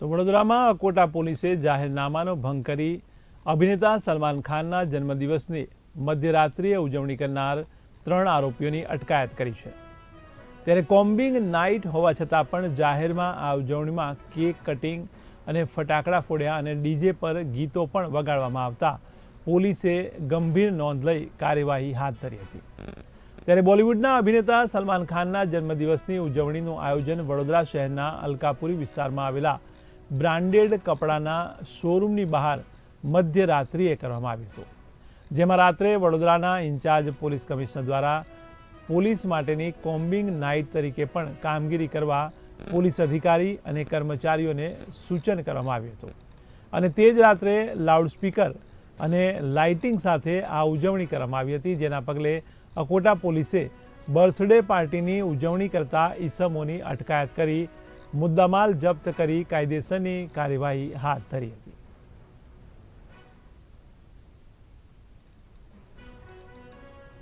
તો વડોદરામાં અકોટા પોલીસે જાહેરનામાનો ભંગ કરી અભિનેતા સલમાન ખાનના જન્મદિવસની મધ્યરાત્રિએ ઉજવણી કરનાર ત્રણ આરોપીઓની અટકાયત કરી છે. ત્યારે કોમ્બિંગ નાઇટ હોવા છતાં પણ જાહેરમાં આ ઉજવણીમાં કેક કટિંગ અને ફટાકડા ફોડ્યા અને ડીજે પર ગીતો પણ વગાડવામાં આવતા પોલીસે ગંભીર નોંધ લઈ કાર્યવાહી હાથ ધરી હતી. ત્યારે બોલિવૂડના અભિનેતા સલમાન ખાનના જન્મદિવસની ઉજવણીનું આયોજન વડોદરા શહેરના અલકાપુરી વિસ્તારમાં આવેલા બ્રાન્ડેડ કપડાના શોરૂમની બહાર મધ્યરાત્રિએ કરવામાં આવ્યું હતું. જેમાં રાત્રે વડોદરાના ઇન્ચાર્જ પોલીસ કમિશનર દ્વારા પોલીસ માટેની કોમ્બિંગ નાઇટ તરીકે પણ કામગીરી કરવા પોલીસ અધિકારી અને કર્મચારીઓને સૂચન કરવામાં આવ્યું હતું. અને તે જ રાત્રે લાઉડસ્પીકર અને લાઇટિંગ સાથે આ ઉજવણી કરવામાં આવી હતી, જેના પગલે અકોટા પોલીસે બર્થડે પાર્ટીની ઉજવણી કરતા ઈસમોની અટકાયત કરી મુદ્દામાલ જપ્ત કરી કાયદેસરની કાર્યવાહી હાથ ધરી હતી.